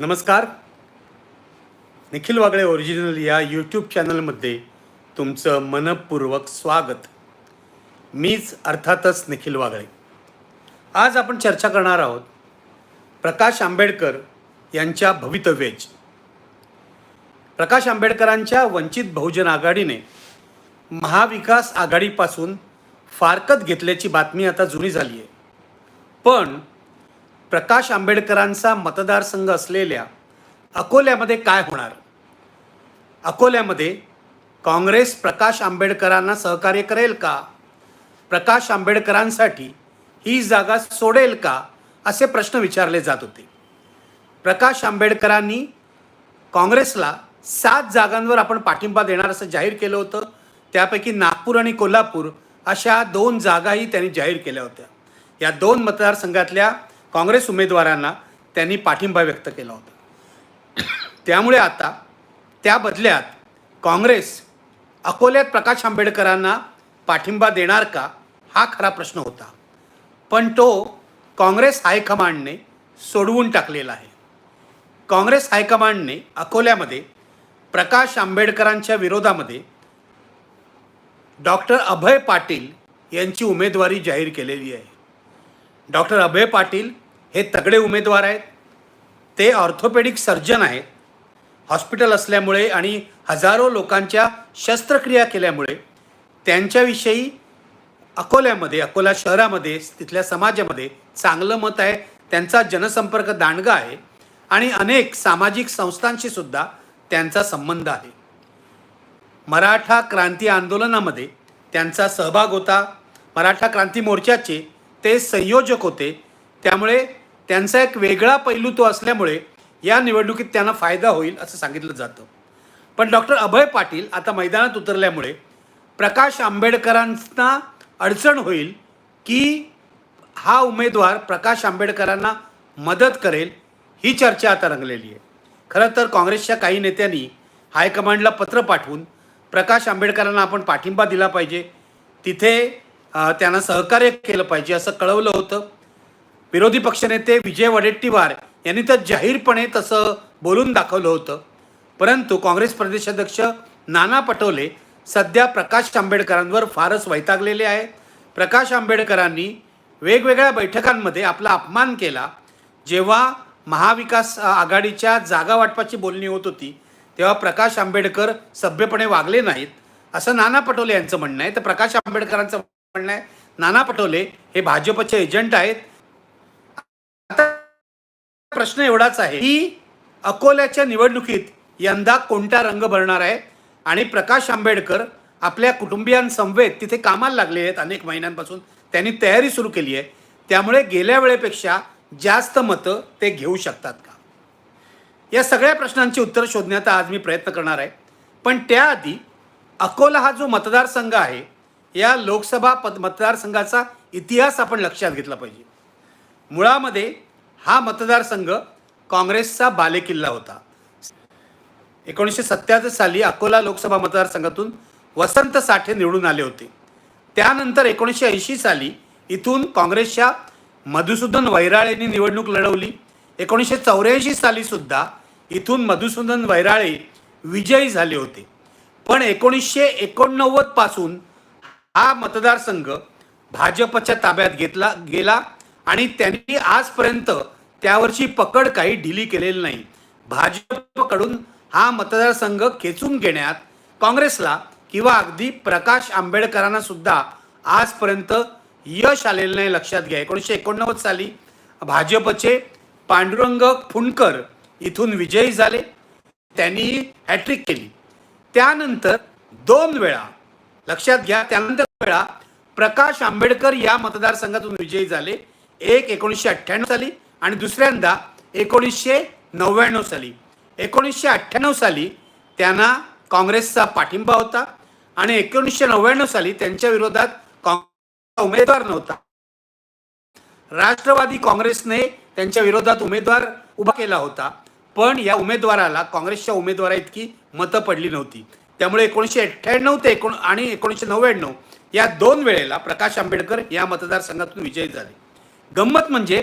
नमस्कार. निखिल वागळे ओरिजिनल या यूट्यूब चॅनलमध्ये तुमचं मनपूर्वक स्वागत. मीच अर्थातच निखिल वागळे. आज आपण चर्चा करणार आहोत प्रकाश आंबेडकर यांच्या भवितव्याची. प्रकाश आंबेडकरांच्या वंचित बहुजन आघाडीने महाविकास आघाडीपासून फारकत घेतल्याची बातमी आता जुनी झाली आहे पण प्रकाश आंबेडकरांचा मतदारसंघ असलेल्या अकोल्यामध्ये काय होणार? अकोल्यामध्ये काँग्रेस प्रकाश आंबेडकरांना सहकार्य करेल का? प्रकाश आंबेडकरांसाठी ही जागा सोडेल का? असे प्रश्न विचारले जात होते. प्रकाश आंबेडकरांनी काँग्रेसला सात जागांवर आपण पाठिंबा देणार असं जाहीर केलं होतं. त्यापैकी नागपूर आणि कोल्हापूर अशा दोन जागाही त्यांनी जाहीर केल्या होत्या. या दोन मतदारसंघातल्या काँग्रेस उमेदवारांना त्यांनी पाठिंबा व्यक्त केला होता. त्यामुळे आता त्या बदल्यात काँग्रेस अकोल्यात प्रकाश आंबेडकरांना पाठिंबा देणार का हा खरा प्रश्न होता. पण तो काँग्रेस हायकमांडने सोडवून टाकलेला आहे. काँग्रेस हायकमांडने अकोल्यामध्ये प्रकाश आंबेडकरांच्या विरोधामध्ये डॉक्टर अभय पाटील यांची उमेदवारी जाहीर केलेली आहे. डॉक्टर अभय पाटील हे तगडे उमेदवार आहेत. ते ऑर्थोपेडिक सर्जन आहेत. हॉस्पिटल असल्यामुळे आणि हजारो लोकांच्या शस्त्रक्रिया केल्यामुळे त्यांच्याविषयी अकोल्यामध्ये अकोला शहरामध्ये तिथल्या समाजामध्ये चांगलं मत आहे. त्यांचा जनसंपर्क दांडगा आहे. आणि अनेक सामाजिक संस्थांशी सुद्धा त्यांचा संबंध आहे. मराठा क्रांती आंदोलनामध्ये त्यांचा सहभाग होता. मराठा क्रांती मोर्चाचे ते संयोजक होते. त्यामुळे त्यांचा एक वेगळा पैलू तो असल्यामुळे या निवडणुकीत त्यांना फायदा होईल असं सांगितलं जातं. पण डॉक्टर अभय पाटील आता मैदानात उतरल्यामुळे प्रकाश आंबेडकरांना अडचण होईल की हा उमेदवार प्रकाश आंबेडकरांना मदत करेल ही चर्चा आता रंगलेली आहे. खरं तर काँग्रेसच्या काही नेत्यांनी हायकमांडला पत्र पाठवून प्रकाश आंबेडकरांना आपण पाठिंबा दिला पाहिजे. तिथे त्यांना सहकार्य केलं पाहिजे असं कळवलं होतं. विरोधी पक्षनेते विजय वडेट्टीवार यांनी तर जाहीरपणे तसं बोलून दाखवलं होतं. परंतु काँग्रेस प्रदेशाध्यक्ष नाना पटोले सध्या प्रकाश आंबेडकरांवर फारच वैतागलेले आहे प्रकाश आंबेडकरांनी वेगवेगळ्या बैठकांमध्ये आपला अपमान केला. जेव्हा महाविकास आघाडीच्या जागा वाटपाची बोलणी होत होती तेव्हा प्रकाश आंबेडकर सभ्यपणे वागले नाहीत असं नाना पटोले यांचं म्हणणं आहे. तर प्रकाश आंबेडकरांचं म्हणणं आहे नाना पटोले हे भाजपचे एजंट आहेत प्रश्न एवढाच आहे की अकोल्याच्या निवडणुकीत यंदा कोणता रंग भरणार आहे? आणि प्रकाश आंबेडकर आपल्या कुटुंबियांसमवेत तिथे कामाला लागले आहेत अनेक महिन्यांपासून. त्यांनी तयारी सुरू केली आहे. त्यामुळे गेल्या वेळेपेक्षा जास्त मतं ते घेऊ शकतात का? या सगळ्या प्रश्नांची उत्तर शोधण्याचा आज मी प्रयत्न करणार आहे. पण त्याआधी अकोला हा जो मतदारसंघ आहे या लोकसभा पद मतदारसंघाचा इतिहास आपण लक्षात घेतला पाहिजे. मुळामध्ये हा मतदारसंघ काँग्रेसचा बालेकिल्ला होता. एकोणीसशे सत्त्याहत्तर साली अकोला लोकसभा मतदारसंघातून वसंत साठे निवडून आले होते. त्यानंतर एकोणीसशे ऐंशी साली इथून काँग्रेसच्या मधुसूदन वैराळेंनी निवडणूक लढवली. एकोणीसशे चौऱ्याऐंशी साली सुद्धा इथून मधुसूदन वैराळे विजयी झाले होते. पण एकोणीसशे एकोणनव्वदपासून हा मतदारसंघ भाजपच्या ताब्यात घेतला गेला. आणि त्यांनी आजपर्यंत त्यावरची पकड काही ढिली केलेली नाही. भाजपकडून हा मतदारसंघ खेचून घेण्यात काँग्रेसला किंवा अगदी प्रकाश आंबेडकरांना सुद्धा आजपर्यंत यश आलेलं नाही लक्षात घ्या. एकोणीसशे एकोणनव्वद साली भाजपचे पांडुरंग फुंडकर इथून विजयी झाले. त्यांनी हॅट्रिक केली. त्यानंतर दोन वेळा लक्षात घ्या त्यानंतर वेळा प्रकाश आंबेडकर या मतदारसंघातून विजयी झाले. एक एकोणीसशे अठ्ठ्याण्णव साली आणि दुसऱ्यांदा एकोणीसशे नव्याण्णव साली. एकोणीसशे अठ्ठ्याण्णव साली त्यांना काँग्रेसचा पाठिंबा होता आणि एकोणीसशे नव्याण्णव साली त्यांच्या विरोधात काँग्रेसचा उमेदवार नव्हता. राष्ट्रवादी काँग्रेसने त्यांच्या विरोधात उमेदवार उभा केला होता पण या उमेदवाराला काँग्रेसच्या उमेदवारा इतकी मतं पडली नव्हती. त्यामुळे एकोणीसशे अठ्ठ्याण्णव ते एकोण आणि एकोणीसशे नव्याण्णव या दोन वेळेला प्रकाश आंबेडकर या मतदारसंघातून विजयी झाले. गंमत म्हणजे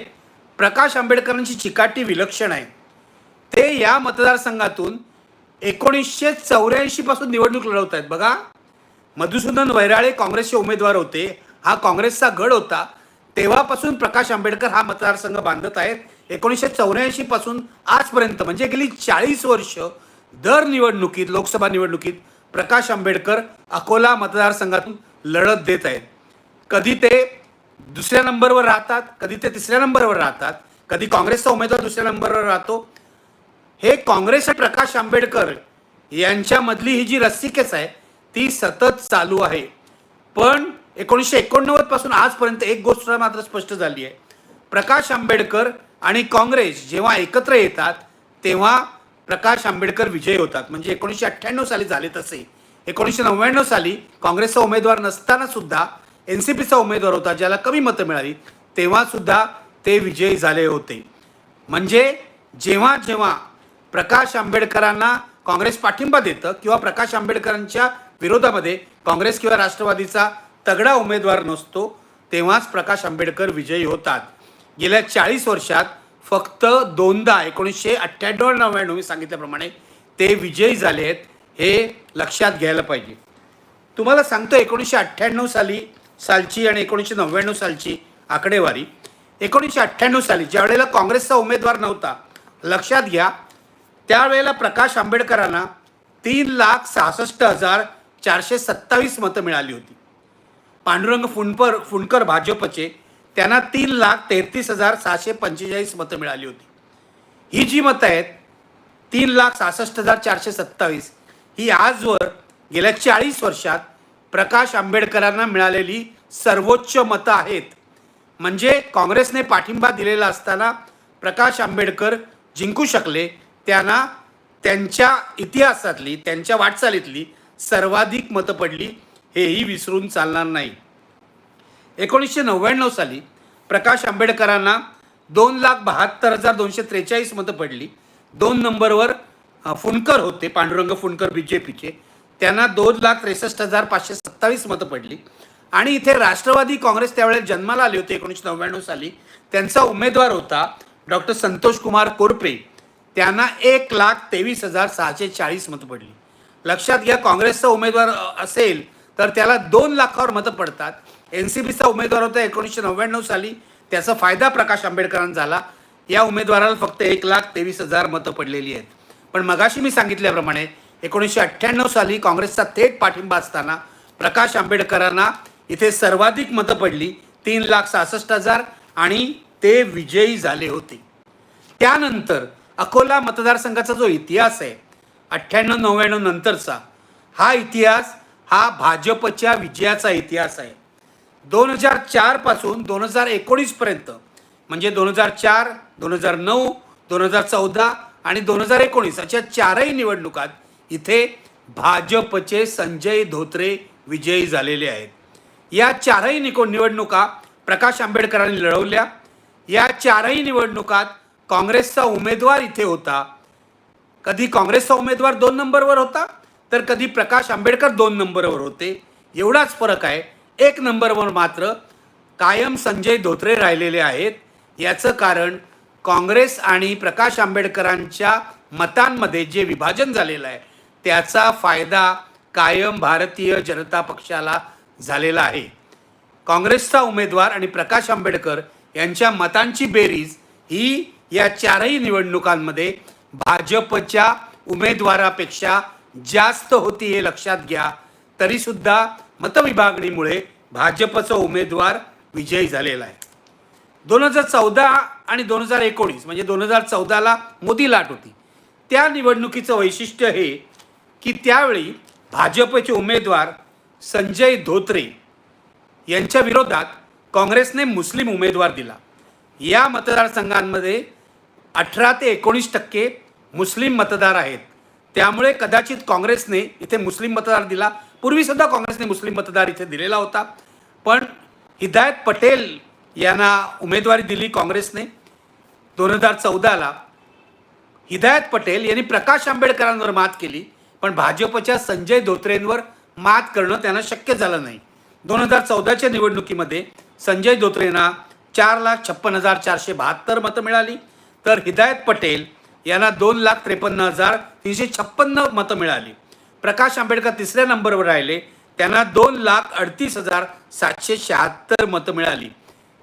प्रकाश आंबेडकरांची चिकाटी विलक्षण आहे. ते या मतदारसंघातून एकोणीसशे चौऱ्याऐंशीपासून निवडणूक लढवत आहेत. बघा मधुसूदन वैराळे काँग्रेसचे उमेदवार होते. हा काँग्रेसचा गड होता. तेव्हापासून प्रकाश आंबेडकर हा मतदारसंघ बांधत आहेत. एकोणीसशे चौऱ्याऐंशी पासून आजपर्यंत म्हणजे गेली चाळीस वर्ष दर निवडणुकीत लोकसभा निवडणुकीत प्रकाश आंबेडकर अकोला मतदारसंघातून लढत देत आहेत. कधी ते दुसऱ्या नंबरवर राहतात कधी ते तिसऱ्या नंबरवर राहतात कधी काँग्रेसचा उमेदवार दुसऱ्या नंबरवर राहतो. हे काँग्रेस आणि प्रकाश आंबेडकर यांच्यामधली ही जी रस्सिकेच आहे ती सतत चालू आहे. पण एकोणीसशे एकोणनव्वदपासून आजपर्यंत एक गोष्ट मात्र स्पष्ट झाली आहे. प्रकाश आंबेडकर आणि काँग्रेस जेव्हा एकत्र येतात तेव्हा प्रकाश आंबेडकर विजयी होतात. म्हणजे एकोणीसशे अठ्ठ्याण्णव साली झाले तसे. एकोणीसशे नव्याण्णव साली काँग्रेसचा उमेदवार नसताना सुद्धा एन सी पीचा उमेदवार होता ज्याला कमी मतं मिळाली तेव्हासुद्धा ते विजयी झाले होते. म्हणजे जेव्हा जेव्हा प्रकाश आंबेडकरांना काँग्रेस पाठिंबा देतं किंवा प्रकाश आंबेडकरांच्या विरोधामध्ये काँग्रेस किंवा राष्ट्रवादीचा तगडा उमेदवार नसतो तेव्हाच प्रकाश आंबेडकर विजयी होतात. गेल्या चाळीस वर्षात फक्त दोनदा एकोणीसशे अठ्ठ्याण्णव नव्याण्णव मी सांगितल्याप्रमाणे ते विजयी झाले आहेत हे लक्षात घ्यायला पाहिजे. तुम्हाला सांगतो एकोणीसशे अठ्ठ्याण्णव साली सालची आणि एकोणीसशे नव्याण्णव सालची आकडेवारी. एकोणीसशे अठ्ठ्याण्णव साली ज्या वेळेला काँग्रेसचा उमेदवार नव्हता लक्षात घ्या त्यावेळेला प्रकाश आंबेडकरांना तीन लाख सहासष्ट हजार चारशे सत्तावीस मतं मिळाली होती. पांडुरंग फुंडपर फुंडकर भाजपचे त्यांना तीन लाख तेहतीस हजार सहाशे पंचेचाळीस मतं मिळाली होती. ही जी मतं आहेत तीन लाख सहासष्ट हजार चारशे सत्तावीस ही आजवर गेल्या चाळीस वर्षात प्रकाश आंबेडकरांना मिळालेली सर्वोच्च मतं आहेत. म्हणजे काँग्रेसने पाठिंबा दिलेला असताना प्रकाश आंबेडकर जिंकू शकले त्यांना त्यांच्या इतिहासातली त्यांच्या वाटचालीतली सर्वाधिक मतं पडली हेही विसरून चालणार नाही. एकोणीसशे नव्याण्णव साली प्रकाश आंबेडकरांना दोन लाख बहात्तर हजार दोनशे त्रेचाळीस मतं पडली. दोन नंबरवर अ, होते पांडुरंग फुंडकर बी जे पीचे त्यांना दोन लाख त्रेसष्ट हजार पाचशे सत्तावीस मतं पडली. आणि इथे राष्ट्रवादी काँग्रेस त्यावेळेस जन्माला आले होते एकोणीसशे नव्याण्णव साली. त्यांचा उमेदवार होता डॉक्टर संतोष कुमार कोरपे. त्यांना एक लाख तेवीस हजार सहाशे चाळीस मतं पडली. लक्षात घ्या काँग्रेसचा उमेदवार असेल तर त्याला दोन लाखावर मतं पडतात. एन सी बीचा उमेदवार होता एकोणीसशे नव्याण्णव साली. त्याचा फायदा प्रकाश आंबेडकरांना झाला. या उमेदवाराला फक्त एक लाख तेवीस हजार मतं पडलेली आहेत. पण मगाशी मी सांगितल्याप्रमाणे एकोणीसशे अठ्ठ्याण्णव साली काँग्रेसचा थेट पाठिंबा असताना प्रकाश आंबेडकरांना इथे सर्वाधिक मतं पडली तीन लाख सहासष्ट हजार आणि ते विजयी झाले होते. त्यानंतर अकोला मतदारसंघाचा जो इतिहास आहे अठ्ठ्याण्णव नव्याण्णव नंतरचा हा इतिहास हा भाजपच्या विजयाचा इतिहास आहे. दोन हजार चारपासून दोन हजार एकोणीसपर्यंत म्हणजे दोन हजार चार दोन हजार नऊ दोन हजार चौदा आणि दोन हजार एकोणीस अशा चारही निवडणुकात इथे भाजपचे संजय धोत्रे विजयी झालेले आहेत. या चारही निको निवडणुका प्रकाश आंबेडकरांनी लढवल्या. या चारही निवडणुकात काँग्रेसचा उमेदवार इथे होता. कधी काँग्रेसचा उमेदवार दोन नंबरवर होता तर कधी प्रकाश आंबेडकर दोन नंबरवर होते. एवढाच फरक आहे. एक नंबरवर मात्र कायम संजय धोत्रे राहिलेले आहेत. याचं कारण काँग्रेस आणि प्रकाश आंबेडकरांच्या मतांमध्ये जे विभाजन झालेलं आहे त्याचा फायदा कायम भारतीय जनता पक्षाला झालेला आहे. काँग्रेसचा उमेदवार आणि प्रकाश आंबेडकर यांच्या मतांची बेरीज ही या चारही निवडणुकांमध्ये भाजपच्या उमेदवारापेक्षा जास्त होती हे लक्षात घ्या. तरीसुद्धा मतविभागणीमुळे भाजपचा उमेदवार विजयी झालेला आहे. दोन हजार चौदा आणि दोन हजार एकोणीस म्हणजे दोन हजार चौदाला मोदी लाट होती. त्या निवडणुकीचं वैशिष्ट्य हे की त्यावेळी भाजपचे उमेदवार संजय धोत्रे यांच्या विरोधात काँग्रेसने मुस्लिम उमेदवार दिला. या मतदारसंघांमध्ये अठरा ते एकोणीस टक्के मुस्लिम मतदार आहेत. त्यामुळे कदाचित काँग्रेसने इथे मुस्लिम मतदार दिला. पूर्वीसुद्धा काँग्रेसने मुस्लिम मतदार इथे दिलेला होता. पण हिदायत पटेल यांना उमेदवारी दिली काँग्रेसने. दोन हजार चौदाला हिदायत पटेल यांनी प्रकाश आंबेडकरांवर मात केली. पण भाजपच्या संजय धोत्रेंवर मात करणं त्यांना शक्य झालं नाही. दोन हजार चौदाच्या निवडणुकीमध्ये संजय धोत्रेंना चार लाख छप्पन हजार चारशे बहात्तर मतं मिळाली. तर हिदायत पटेल यांना दोन लाख त्रेपन्न हजार तीनशे छप्पन्न मतं मिळाली. प्रकाश आंबेडकर तिसऱ्या नंबरवर राहिले. त्यांना दोन लाख अडतीस हजार सातशे शहात्तर मतं मिळाली.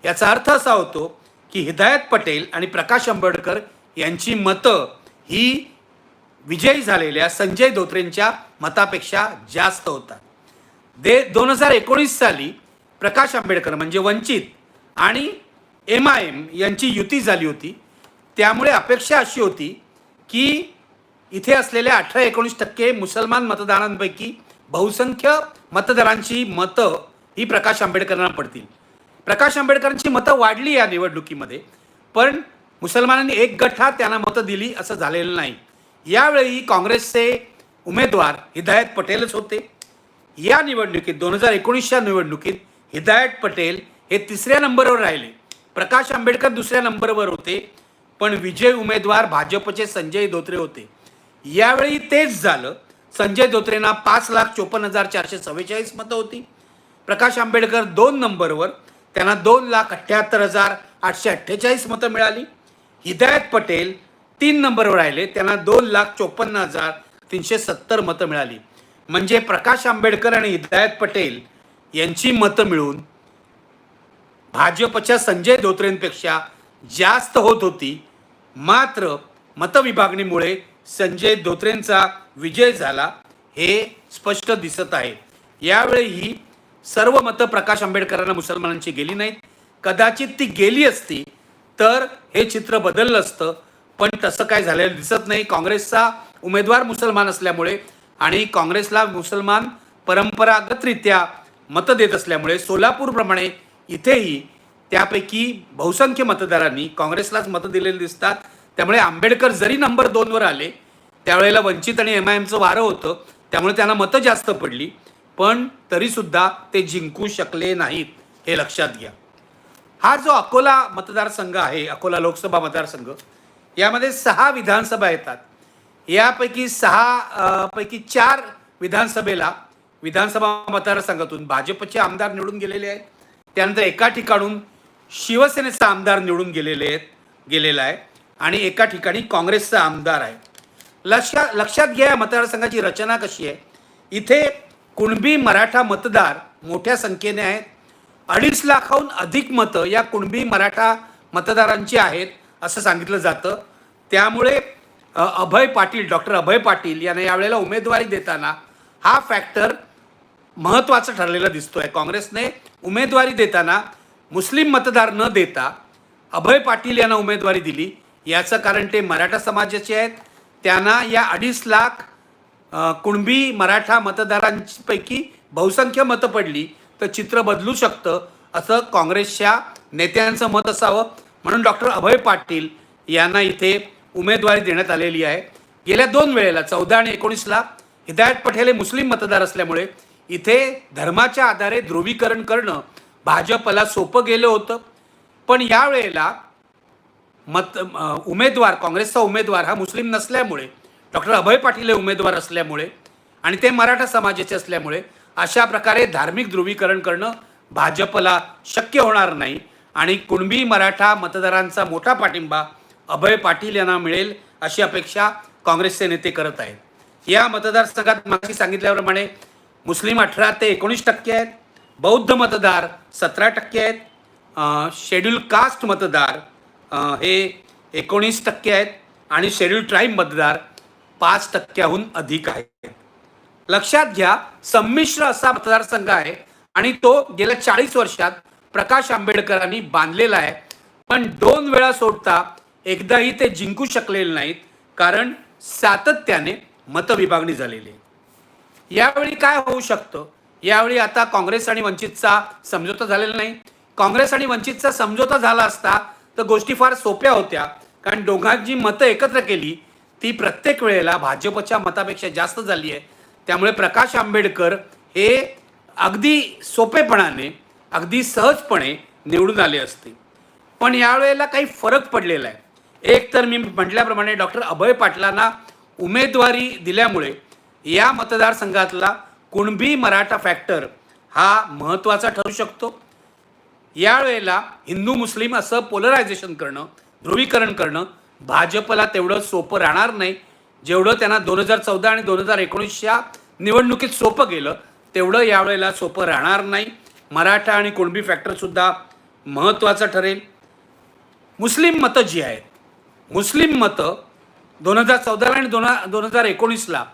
याचा अर्थ असा होतो की हिदायत पटेल आणि प्रकाश आंबेडकर यांची मतं ही विजयी झालेल्या संजय धोत्रेंच्या मतापेक्षा जास्त होतात दे दोन हजार एकोणीस साली प्रकाश आंबेडकर म्हणजे वंचित आणि एम आय एम यांची युती झाली होती. त्यामुळे अपेक्षा अशी होती की इथे असलेल्या अठरा एकोणीस टक्के मुसलमान मतदारांपैकी बहुसंख्य मतदारांची मतं ही प्रकाश आंबेडकरांना पडतील. प्रकाश आंबेडकरांची मतं वाढली या निवडणुकीमध्ये पण मुसलमानांनी एक गठ्ठा त्यांना मतं दिली असं झालेलं नाही. यावेळी काँग्रेसचे उमेदवार हिदायत पटेलच होते. या निवडणुकीत दोन हजार एकोणीसच्या निवडणुकीत हिदायत पटेल हे तिसऱ्या नंबरवर राहिले. प्रकाश आंबेडकर दुसऱ्या नंबरवर होते पण विजय उमेदवार भाजपचे संजय धोत्रे होते. यावेळी तेच झालं. संजय धोत्रेंना पाच लाख चोपन्न हजार चारशे चव्वेचाळीस मतं होती. प्रकाश आंबेडकर दोन नंबरवर त्यांना दोन लाख अठ्ठ्याहत्तर हजार आठशे अठ्ठेचाळीस मतं मिळाली. हिदायत पटेल तीन नंबरवर राहिले. त्यांना दोन लाख चोपन्न हजार तीनशे सत्तर मतं मिळाली. म्हणजे प्रकाश आंबेडकर आणि हिदायत पटेल यांची मतं मिळून भाजपच्या संजय धोत्रेंपेक्षा जास्त होत होती. मात्र मतविभागणीमुळे संजय धोत्रेंचा विजय झाला हे स्पष्ट दिसत आहे. यावेळीही सर्व मतं प्रकाश आंबेडकरांना मुसलमानांची गेली नाहीत. कदाचित ती गेली असती तर हे चित्र बदललं असतं. पण तसं काय झालेलं दिसत नाही. काँग्रेसचा उमेदवार मुसलमान असल्यामुळे आणि काँग्रेसला मुसलमान परंपरागतरित्या मतं देत असल्यामुळे सोलापूरप्रमाणे इथेही त्यापैकी बहुसंख्य मतदारांनी काँग्रेसलाच मतं दिलेली दिसतात. त्यामुळे आंबेडकर जरी नंबर दोनवर आले त्यावेळेला वंचित आणि एम आय एमचं वारं होतं त्यामुळे त्यांना मतं जास्त पडली पण तरीसुद्धा ते जिंकू शकले नाहीत हे लक्षात घ्या. हा जो अकोला मतदारसंघ आहे अकोला लोकसभा मतदारसंघ यामध्ये सहा विधानसभा येतात. यापैकी सहा पैकी चार विधानसभेला विधानसभा मतदारसंघातून भाजपचे आमदार निवडून गेलेले आहेत. त्यानंतर एका ठिकाणून शिवसेनेचा आमदार निवडून गेलेले आहेत गेलेला आहे आणि एका ठिकाणी काँग्रेसचा आमदार आहे. लक्षात लक्षात घ्या या मतदारसंघाची रचना कशी आहे. इथे कुणबी मराठा मतदार मोठ्या संख्येने आहेत. अडीच लाखाहून अधिक मतं या कुणबी मराठा मतदारांची आहेत. असं सांगितलं जातं. त्यामुळे अभय पाटील डॉक्टर अभय पाटील यांना यावेळेला उमेदवारी देताना हा फॅक्टर महत्त्वाचा ठरलेला दिसतोय. काँग्रेसने उमेदवारी देताना मुस्लिम मतदार न देता अभय पाटील यांना उमेदवारी दिली. याचं कारण ते मराठा समाजाचे आहेत. त्यांना या अडीच लाख कुणबी मराठा मतदारांपैकी बहुसंख्य मतं पडली तर चित्र बदलू शकतं असं काँग्रेसच्या नेत्यांचं मत असावं. म्हणून डॉक्टर अभय पाटील यांना इथे उमेदवारी देण्यात आलेली आहे. गेल्या दोन वेळेला चौदा आणि एकोणीसला हिदायत पटेल हे मुस्लिम मतदार असल्यामुळे इथे धर्माच्या आधारे ध्रुवीकरण करणं भाजपला सोपं गेलं होतं. पण यावेळेला मत उमेदवार काँग्रेसचा उमेदवार हा मुस्लिम नसल्यामुळे डॉक्टर अभय पाटील हे उमेदवार असल्यामुळे आणि ते मराठा समाजाचे असल्यामुळे अशा प्रकारे धार्मिक ध्रुवीकरण करणं भाजपला शक्य होणार नाही. आणि कुणबी मराठा मतदारांचा मोठा पाठिंबा अभय पाटील यांना मिळेल अशी अपेक्षा काँग्रेसचे नेते करत आहेत. या मतदारसंघात मागची सांगितल्याप्रमाणे मुस्लिम अठरा ते एकोणीस टक्के आहेत बौद्ध मतदार सतरा टक्के आहेत शेड्यूल कास्ट मतदार हे एकोणीस टक्के आहेत आणि शेड्यूल ट्राईब मतदार पाच टक्क्याहून अधिक आहेत. लक्षात घ्या संमिश्र असा मतदारसंघ आहे आणि तो गेल्या चाळीस वर्षात प्रकाश आंबेडकरांनी बांधलेला आहे. पण दोन वेळा सोडता एकदाही ते जिंकू शकलेले नाहीत कारण सातत्याने मतविभागणी झालेली आहे. यावेळी काय होऊ शकतं? यावेळी आता काँग्रेस आणि वंचितचा समझोता झालेला नाही. काँग्रेस आणि वंचितचा समझोता झाला असता तर गोष्टी फार सोप्या होत्या कारण दोघांची मतं एकत्र केली ती प्रत्येक वेळेला भाजपच्या मतापेक्षा जास्त झाली आहे. त्यामुळे प्रकाश आंबेडकर हे अगदी सोपेपणाने अगदी सहजपणे निवडून आले असते. पण यावेळेला काही फरक पडलेला आहे. एक तर मी म्हटल्याप्रमाणे डॉक्टर अभय पाटलांना उमेदवारी दिल्यामुळे या मतदारसंघातला कुणबी मराठा फॅक्टर हा महत्त्वाचा ठरू शकतो. यावेळेला हिंदू मुस्लिम असं पोलरायझेशन करणं ध्रुवीकरण करणं भाजपला तेवढं सोपं राहणार नाही. जेवढं त्यांना दोन हजार चौदा आणि दोन हजार एकोणीसच्या निवडणुकीत सोपं गेलं तेवढं यावेळेला सोपं राहणार नाही. मराठा आणि कुणबी फॅक्टरसुद्धा महत्त्वाचं ठरेल. मुस्लिम मतं जी आहेत मुस्लिम मतं दोन हजार चौदाला आणि दोन दोन हजार एकोणीसला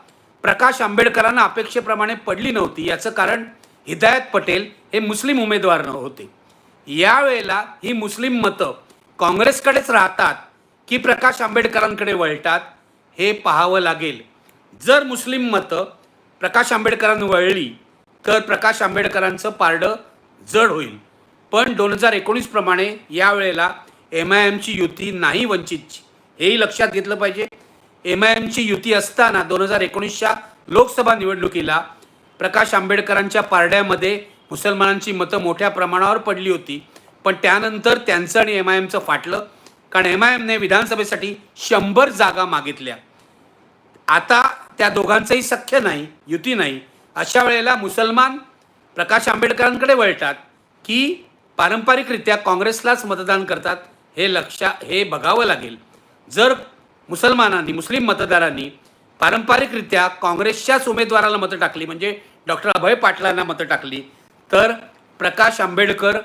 प्रकाश आंबेडकरांना अपेक्षेप्रमाणे पडली नव्हती याचं कारण हिदायत पटेल हे मुस्लिम उमेदवार न होते. यावेळेला ही मुस्लिम मतं काँग्रेसकडेच राहतात की प्रकाश आंबेडकरांकडे वळतात हे पाहावं लागेल. जर मुस्लिम मतं प्रकाश आंबेडकरांना वळली तर प्रकाश आंबेडकरांचं पारडं जड होईल. पण दोन हजार एकोणीसप्रमाणे यावेळेला एम आय एमची युती नाही वंचितची हेही लक्षात घेतलं पाहिजे. एम आय एमची युती असताना दोन हजार एकोणीसच्या लोकसभा निवडणुकीला प्रकाश आंबेडकरांच्या पारड्यामध्ये मुसलमानांची मतं मोठ्या प्रमाणावर पडली होती. पण त्यानंतर त्यांचं आणि एम आय एमचं फाटलं. कारण एम आय एमने विधानसभेसाठी शंभर जागा मागितल्या. आता त्या दोघांचंही सख्य नाही युती नाही. अशा वेळेला मुसलमान प्रकाश आंबेडकरांकडे वळतात की पारंपरिकरित्या काँग्रेसलाच मतदान करतात हे लक्षा हे बघावं लागेल. जर मुसलमानांनी मुस्लिम मतदारांनी पारंपरिकरित्या काँग्रेसच्याच उमेदवाराला मतं टाकली म्हणजे डॉक्टर अभय पाटलांना मतं टाकली तर प्रकाश आंबेडकर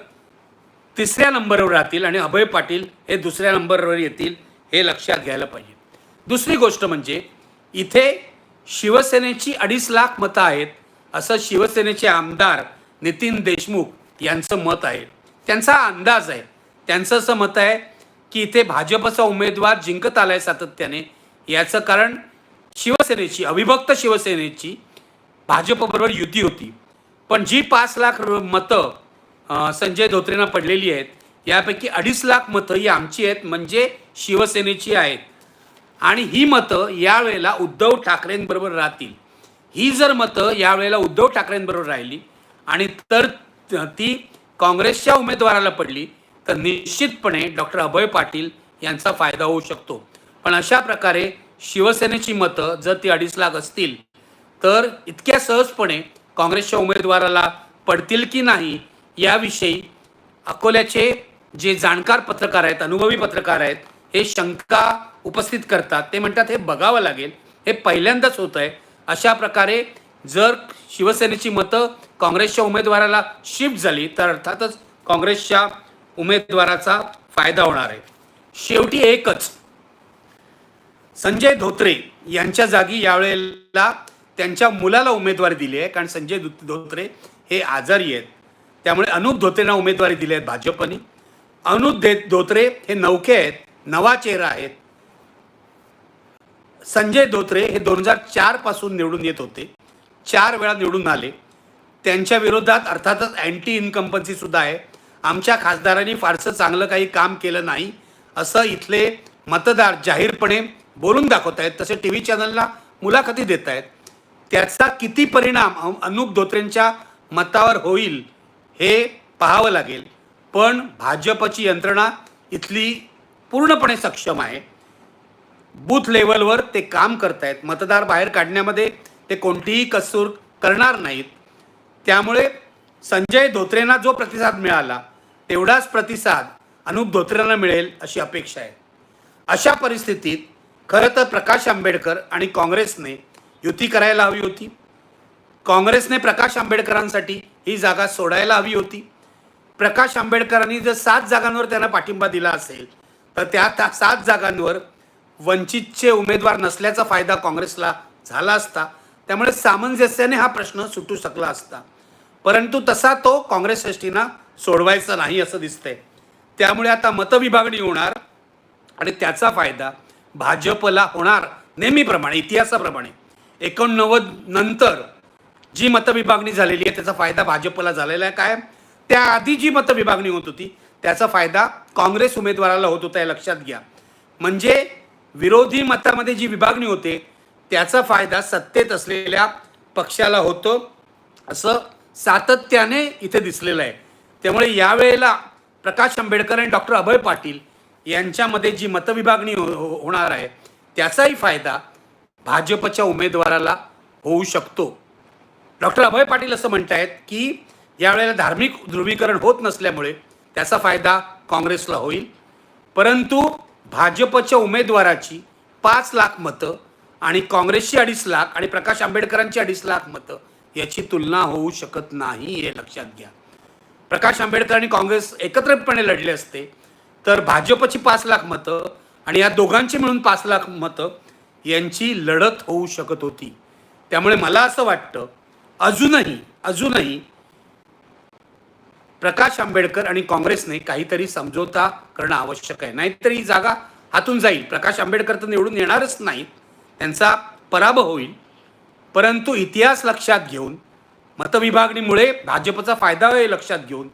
तिसऱ्या नंबरवर राहतील आणि अभय पाटील हे दुसऱ्या नंबरवर येतील हे लक्षात घ्यायला पाहिजे. दुसरी गोष्ट म्हणजे इथे शिवसेनेची अडीच लाख मतं आहेत असं शिवसेनेचे आमदार नितीन देशमुख यांचं मत आहे. त्यांचा अंदाज आहे. त्यांचं असं मत आहे की इथे भाजपचा उमेदवार जिंकत आलाय सातत्याने. याचं कारण शिवसेनेची अविभक्त शिवसेनेची भाजपबरोबर युती होती. पण जी पाच लाख मतं संजय धोत्रेंना पडलेली आहेत यापैकी अडीच लाख मतं ही आमची आहेत म्हणजे शिवसेनेची आहेत. आणि ही मतं यावेळेला उद्धव ठाकरेंबरोबर राहतील. ही जर मतं यावेळेला उद्धव ठाकरेंबरोबर राहिली आणि तर ती काँग्रेसच्या उमेदवाराला पडली तर निश्चितपणे डॉक्टर अभय पाटील यांचा फायदा होऊ शकतो. पण अशा प्रकारे शिवसेनेची मतं जर ती अडीच लाख असतील तर इतक्या सहजपणे काँग्रेसच्या उमेदवाराला पडतील की नाही याविषयी अकोल्याचे जे जाणकार पत्रकार आहेत अनुभवी पत्रकार आहेत हे शंका उपस्थित करतात. ते म्हणतात हे बघावं लागेल. हे पहिल्यांदाच होत आहे अशा प्रकारे जर शिवसेनेची मतं काँग्रेसच्या उमेदवाराला शिफ्ट झाली तर अर्थातच काँग्रेसच्या उमेदवाराचा फायदा होणार आहे. शेवटी एकच संजय धोत्रे यांच्या जागी यावेळेला त्यांच्या मुलाला उमेदवारी दिली आहे कारण संजय धोत्रे हे आजारी आहेत. त्यामुळे अनुप धोत्रेंना उमेदवारी दिली आहेत भाजपने. अनुप धोत्रे हे नौके आहेत नवा चेहरा आहेत. संजय धोत्रे हे दोन हजार चारपासून निवडून येत होते. चार वेळा निवडून आले. त्यांच्या विरोधात अर्थातच अँटी इन्कम्पन्सी सुद्धा आहे. आमच्या खासदारांनी फारसं चांगलं काही काम केलं नाही. असं इथले मतदार जाहीरपणे बोलून दाखवत आहेत. तसे टी व्ही चॅनलला मुलाखती देत आहेत. त्याचा किती परिणाम अनुप धोत्रेंच्या मतावर होईल हे पाहावं लागेल. पण भाजपची यंत्रणा इथली पूर्णपणे सक्षम आहे. बूथ लेवलवर ते काम करतायत. मतदार बाहेर काढण्यामध्ये ते कोणतीही कसूर करणार नाहीत. त्यामुळे संजय धोत्रेंना जो प्रतिसाद मिळाला तेवढाच प्रतिसाद अनुप धोत्रेंना मिळेल अशी अपेक्षा आहे. अशा परिस्थितीत खरं तर प्रकाश आंबेडकर आणि काँग्रेसने युती करायला हवी होती. काँग्रेसने प्रकाश आंबेडकरांसाठी ही जागा सोडायला हवी होती. प्रकाश आंबेडकरांनी जर सात जागांवर त्यांना पाठिंबा दिला असेल तर त्या त्या सात जागांवर वंचितचे उमेदवार नसल्याचा फायदा काँग्रेसला झाला असता त्यामुळे सामंजस्याने हा प्रश्न सुटू शकला असता. परंतु तसा तो काँग्रेस एसटीना सोडवायचा नाही असं दिसतंय. त्यामुळे आता मतविभागणी होणार आणि त्याचा फायदा भाजपला होणार नेहमीप्रमाणे इतिहासाप्रमाणे. एकोणनव्वद नंतर जी मतविभागणी झालेली आहे त्याचा फायदा भाजपला झालेला आहे. काय त्याआधी जी मतविभागणी होत होती त्याचा फायदा काँग्रेस उमेदवाराला होत होता हे लक्षात घ्या. म्हणजे विरोधी मतामध्ये जी विभागणी होते त्याचा फायदा सत्तेत असलेल्या पक्षाला होतो. असं सातत्याने इथे दिसलेलं आहे. त्यामुळे यावेळेला प्रकाश आंबेडकर आणि डॉक्टर अभय पाटील यांच्यामध्ये जी मतविभागणी हो हो- होणार आहे त्याचाही फायदा भाजपच्या उमेदवाराला होऊ शकतो. डॉक्टर अभय पाटील असं म्हणत आहेत की यावेळेला धार्मिक ध्रुवीकरण होत नसल्यामुळे त्याचा फायदा काँग्रेसला होईल. परंतु भाजपच्या उमेदवाराची पाच लाख मतं आणि काँग्रेसची अडीच लाख आणि प्रकाश आंबेडकरांची अडीच लाख मतं याची तुलना होऊ शकत नाही हे लक्षात घ्या. प्रकाश आंबेडकर आणि काँग्रेस एकत्रितपणे लढले असते तर भाजपची पाच लाख मतं आणि या दोघांची मिळून पाच लाख मतं यांची लढत होऊ शकत होती. त्यामुळे मला असं वाटतं अजूनही अजूनही प्रकाश आंबेडकर आणि काँग्रेसने काहीतरी समझोता करणं आवश्यक आहे. नाहीतर ही जागा हातून जाईल. प्रकाश आंबेडकर तर निवडून येणारच नाहीत. त्यांचा पराभव होईल. परंतु इतिहास लक्षात घेऊन मतविभागणीमुळे भाजपचा फायदा होईल लक्षात घेऊन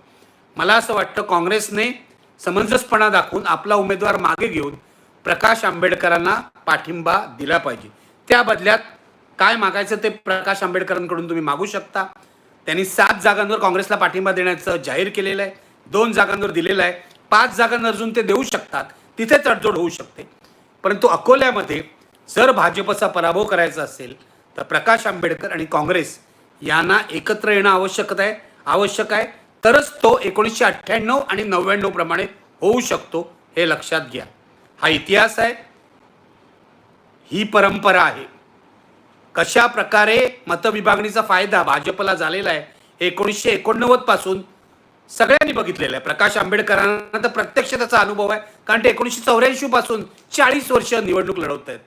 मला असं वाटतं काँग्रेसने समंजसपणा दाखवून आपला उमेदवार मागे घेऊन प्रकाश आंबेडकरांना पाठिंबा दिला पाहिजे. त्या बदल्यात काय मागायचं ते प्रकाश आंबेडकरांकडून तुम्ही मागू शकता. त्यांनी सात जागांवर काँग्रेसला पाठिंबा देण्याचं जाहीर केलेलं आहे. दोन जागांवर दिलेलं आहे. पाच जागांवर अजून ते देऊ शकतात. तिथे तडजोड होऊ शकते. परंतु अकोल्यामध्ये जर भाजपचा पराभव करायचा असेल तर प्रकाश आंबेडकर आणि काँग्रेस यांना एकत्र येणं आवश्यक आहे. आवश्यक आहे. तरच तो एकोणीसशे अठ्ठ्याण्णव आणि नव्याण्णव प्रमाणे होऊ शकतो हे लक्षात घ्या. हा इतिहास आहे. ही परंपरा आहे. कशा प्रकारे मतविभागणीचा फायदा भाजपला झालेला आहे एकोणीसशे एकोणनव्वदपासून सगळ्यांनी बघितलेलं आहे. प्रकाश आंबेडकरांना तर प्रत्यक्ष त्याचा अनुभव आहे कारण ते एकोणीसशे चौऱ्याऐंशी पासून चाळीस वर्ष निवडणूक लढवत आहेत.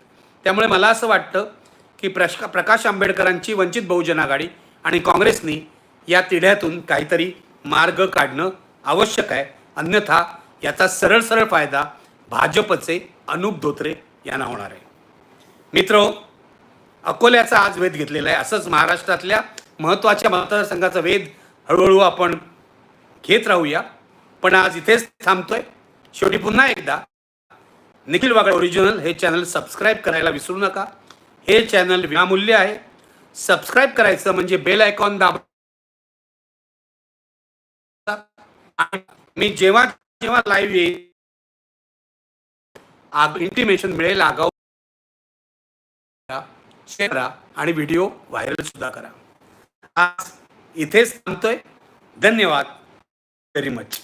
त्यामुळे मला असं वाटतं की प्रश प्रकाश आंबेडकरांची वंचित बहुजन आघाडी आणि काँग्रेसनी या तिढ्यातून काहीतरी मार्ग काढणं आवश्यक आहे. अन्यथा याचा सरळ सरळ फायदा भाजपचे अनुप धोत्रे यांना होणार आहे. मित्र अकोल्याचा आज वेध घेतलेला आहे. असंच महाराष्ट्रातल्या महत्त्वाच्या मतदारसंघाचा वेध हळूहळू आपण घेत राहूया. पण आज इथेच थांबतोय. शेवटी पुन्हा एकदा निखिल वागळ ओरिजिनल हे चॅनल सबस्क्राईब करायला विसरू नका. हे चॅनल विनामूल्य आहे. सबस्क्राईब करायचं म्हणजे बेल आयकॉन दाब. मी जेव्हा जेव्हा लाईव्ह येईल इंटिमेशन मिळेल आगाऊ शेअर करा आणि व्हिडिओ व्हायरल सुद्धा करा. आज इथेच थांबतोय. धन्यवाद. Very much